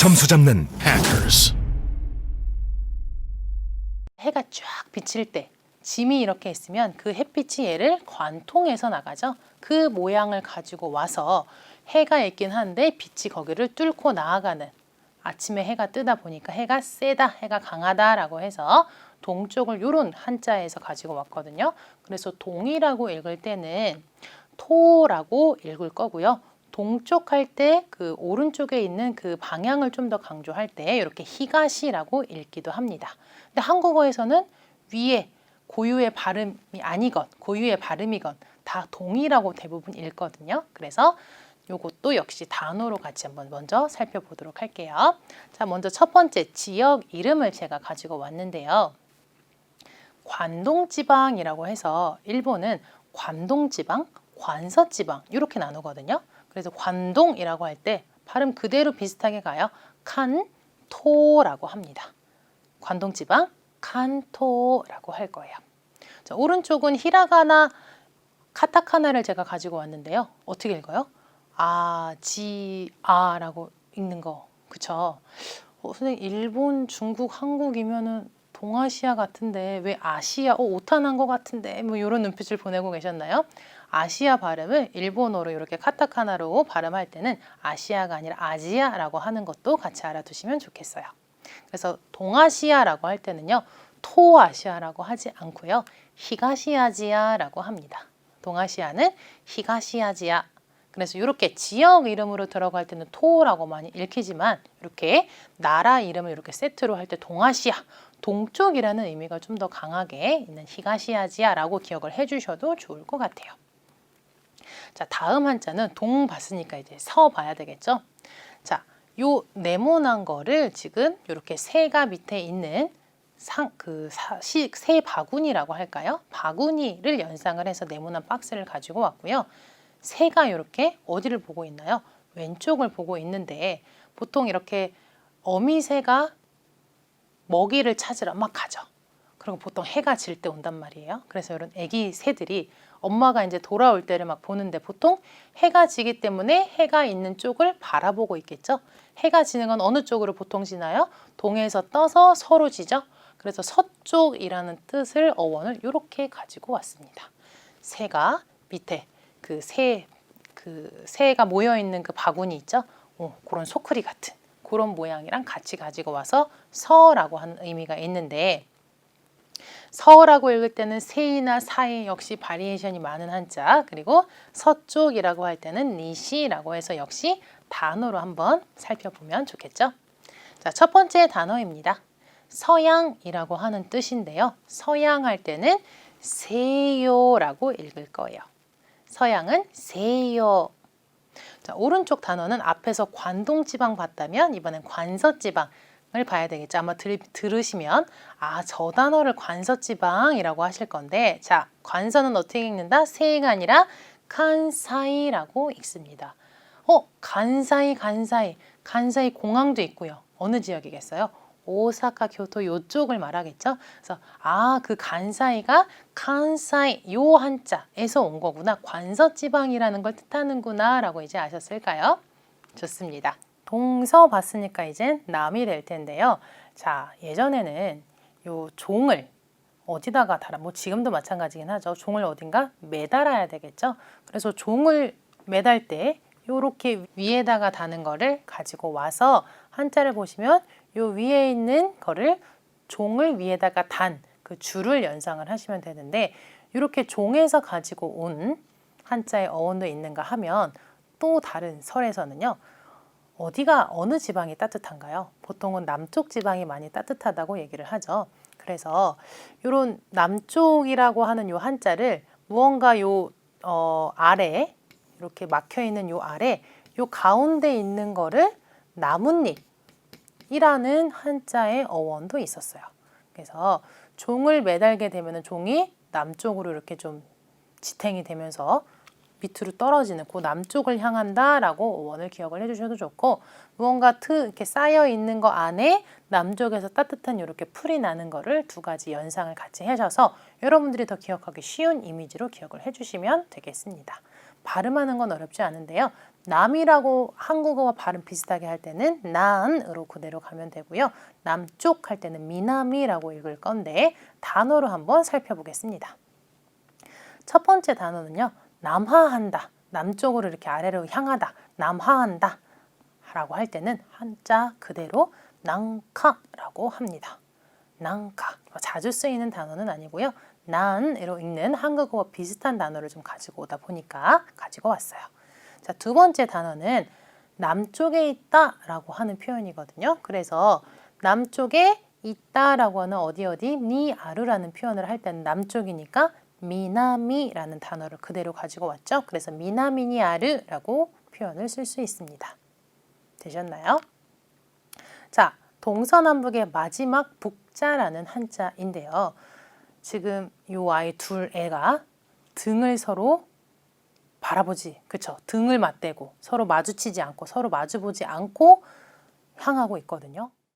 점수 잡는 Hackers. 해가 쫙 비칠 때 짐이 이렇게 있으면 그 햇빛이 얘를 관통해서 나가죠. 그 모양을 가지고 와서 해가 있긴 한데 빛이 거기를 뚫고 나아가는 아침에 해가 뜨다 보니까 해가 세다, 해가 강하다라고 해서 동쪽을 요런 한자에서 가지고 왔거든요. 그래서 동이라고 읽을 때는 토라고 읽을 거고요. 동쪽 할 때 그 오른쪽에 있는 그 방향을 좀 더 강조할 때 이렇게 히가시라고 읽기도 합니다. 근데 한국어에서는 위에 고유의 발음이 아니건 고유의 발음이건 다 동이라고 대부분 읽거든요. 그래서 요것도 역시 단어로 같이 한번 먼저 살펴보도록 할게요. 자, 먼저 첫 번째 지역 이름을 제가 가지고 왔는데요. 관동지방이라고 해서 일본은 관동지방, 관서지방 이렇게 나누거든요. 그래서 관동이라고 할 때 발음 그대로 비슷하게 가요. 칸토라고 합니다. 관동 지방 칸토라고 할 거예요. 자, 오른쪽은 히라가나 카타카나를 제가 가지고 왔는데요. 어떻게 읽어요? 아, 지, 아라고 읽는 거. 그쵸? 어, 선생님, 일본, 중국, 한국이면은 동아시아 같은데 왜 아시아, 어, 오타난 것 같은데 뭐 이런 눈빛을 보내고 계셨나요? 아시아 발음을 일본어로 이렇게 카타카나로 발음할 때는 아시아가 아니라 아지아라고 하는 것도 같이 알아두시면 좋겠어요. 그래서 동아시아라고 할 때는요, 토아시아라고 하지 않고요, 히가시아지아라고 합니다. 동아시아는 히가시아지아. 그래서 이렇게 지역 이름으로 들어갈 때는 토라고 많이 읽히지만 이렇게 나라 이름을 이렇게 세트로 할 때 동아시아, 동쪽이라는 의미가 좀 더 강하게 있는 히가시아지아라고 기억을 해주셔도 좋을 것 같아요. 자, 다음 한자는 동 봤으니까 이제 서 봐야 되겠죠? 자, 요 네모난 거를 지금 이렇게 새가 밑에 있는 상, 그 사, 시, 새 바구니라고 할까요? 바구니를 연상을 해서 네모난 박스를 가지고 왔고요. 새가 이렇게 어디를 보고 있나요? 왼쪽을 보고 있는데 보통 이렇게 어미새가 먹이를 찾으러 막 가죠. 그리고 보통 해가 질 때 온단 말이에요. 그래서 이런 아기 새들이 엄마가 이제 돌아올 때를 막 보는데 보통 해가 지기 때문에 해가 있는 쪽을 바라보고 있겠죠. 해가 지는 건 어느 쪽으로 보통 지나요? 동에서 떠서 서로 지죠. 그래서 서쪽이라는 뜻을 어원을 이렇게 가지고 왔습니다. 새가 밑에 그 새, 그 새가 모여 있는 그 바구니 있죠. 어, 그런 소쿠리 같은 그런 모양이랑 같이 가지고 와서 서라고 하는 의미가 있는데 서라고 읽을 때는 세이나 사이 역시 바리에이션이 많은 한자 그리고 서쪽이라고 할 때는 니시라고 해서 역시 단어로 한번 살펴보면 좋겠죠. 자, 첫 번째 단어입니다. 서양이라고 하는 뜻인데요. 서양 할 때는 세요라고 읽을 거예요. 서양은 세요. 자, 오른쪽 단어는 앞에서 관동지방 봤다면 이번엔 관서지방 을 봐야 되겠죠. 아마 들, 들으시면 아, 저 단어를 관서지방이라고 하실 건데 자, 관서는 어떻게 읽는다? 세가 아니라 칸사이라고 읽습니다. 어, 간사이, 간사이, 간사이 공항도 있고요. 어느 지역이겠어요? 오사카, 교토 요쪽을 말하겠죠. 그래서 아, 그 간사이가 칸사이 요 한자에서 온 거구나. 관서 지방이라는 걸 뜻하는구나라고 이제 아셨을까요? 좋습니다. 동서 봤으니까 이젠 남이 될 텐데요. 자, 예전에는 요 종을 어디다가 달아? 뭐 지금도 마찬가지긴 하죠. 종을 어딘가 매달아야 되겠죠. 그래서 종을 매달 때 요렇게 위에다가 다는 거를 가지고 와서 한자를 보시면 요 위에 있는 거를 종을 위에다가 단 그 줄을 연상을 하시면 되는데 이렇게 종에서 가지고 온 한자의 어원도 있는가 하면 또 다른 설에서는요. 어디가 어느 지방이 따뜻한가요? 보통은 남쪽 지방이 많이 따뜻하다고 얘기를 하죠. 그래서 이런 남쪽이라고 하는 요 한자를 무언가 요 어, 아래 이렇게 막혀 있는 요 아래 요 가운데 있는 거를 나뭇잎이라는 한자의 어원도 있었어요. 그래서 종을 매달게 되면은 종이 남쪽으로 이렇게 좀 지탱이 되면서 밑으로 떨어지는 그 남쪽을 향한다라고 어원을 기억을 해주셔도 좋고 무언가 트 이렇게 쌓여 있는 거 안에 남쪽에서 따뜻한 이렇게 풀이 나는 거를 두 가지 연상을 같이 하셔서 여러분들이 더 기억하기 쉬운 이미지로 기억을 해주시면 되겠습니다. 발음하는 건 어렵지 않은데요. 남이라고 한국어와 발음 비슷하게 할 때는 난으로 그대로 가면 되고요. 남쪽 할 때는 미남이라고 읽을 건데 단어로 한번 살펴보겠습니다. 첫 번째 단어는요. 남하한다. 남쪽으로 이렇게 아래로 향하다. 남하한다. 라고 할 때는 한자 그대로 낭카라고 합니다. 낭카. 자주 쓰이는 단어는 아니고요. 난으로 읽는 한국어와 비슷한 단어를 좀 가지고 오다 보니까 가지고 왔어요. 자, 두 번째 단어는 남쪽에 있다라고 하는 표현이거든요. 그래서 남쪽에 있다라고 하는 어디 어디 니 아루라는 표현을 할 때는 남쪽이니까 미나미라는 단어를 그대로 가지고 왔죠. 그래서 미나미니 아르라고 표현을 쓸 수 있습니다. 되셨나요? 자, 동서남북의 마지막 북자라는 한자인데요. 지금 요 아이 둘 애가 등을 서로 바라보지, 그쵸? 등을 맞대고 서로 마주치지 않고 서로 마주보지 않고 향하고 있거든요.